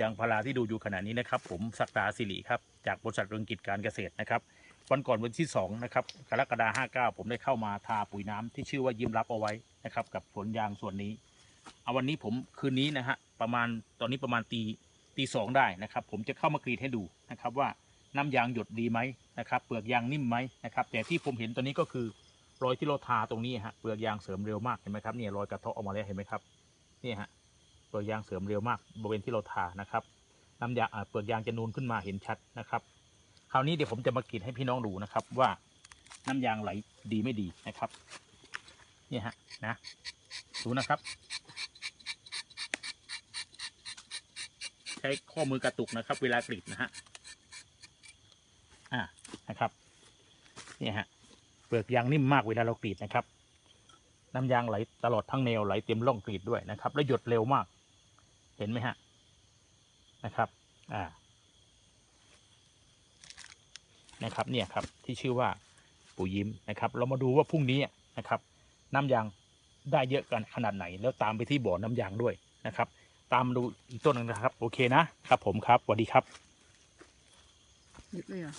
ยางพาราที่ดูอยู่ขณะนี้นะครับ ผมศักดาสิริครับจากบริษัทเรืองกิจการเกษตรนะครับวันก่อนวันที่2นะครับกรกฎาห้าเก้าผมได้เข้ามาทาปุ๋ยน้ำที่ชื่อว่ายิ้มรับเอาไว้นะครับ กับสวนยางส่วนนี้เอาวันนี้ผมคืนนี้นะฮะประมาณตอนนี้ประมาณตีตีสองได้นะครับ ผมจะเข้ามากรีดให้ดูนะครับว่าน้ำยางหยดดีไหมนะครับเปลือกยางนิ่มไหมนะครับ แต่ที่ผมเห็นตอนนี้ก็คือรอยที่เราทาตรงนี้ฮะเปลือกยางเสริมเร็วมากเห็นไหมครับเนี่ยรอยกระเทาะออกมาแล้วเห็นไหมครับนี่ฮะ เปลือกยางเสริมเร็วมากบริเวณที่เราทานะครับน้ำยาเปลือกยางจะนูนขึ้นมาเห็นชัดนะครับ คราวนี้เดี๋ยวผมจะมากรีดให้พี่น้องดูนะครับ ว่าน้ำยางไหลดีไม่ดีนะครับ เนี่ยฮะนะดูนะครับ ใช้ข้อมือกระตุกนะครับ เวลากรีดนะฮะอ่านะครับเนี่ยฮะเปลือกยางนิ่มมากเวลาเรากรีดนะครับ น้ำยางไหลตลอดทั้งแนวไหลเต็มร่องกรีดด้วยนะครับ แล้วหยดเร็วมาก เห็นไหมฮะ นะครับ อ่า นะครับ เนี่ยครับ ที่ชื่อว่าปู่ยิ้มนะครับ เรามาดูว่าพรุ่งนี้นะครับ น้ำยางได้เยอะกันขนาดไหน แล้วตามไปที่บ่อน้ำยางด้วยนะครับ ตามดูอีกต้นหนึงนะครับ โอเคนะครับ ผมครับสวัสดีครับหยุดเลยเหรอ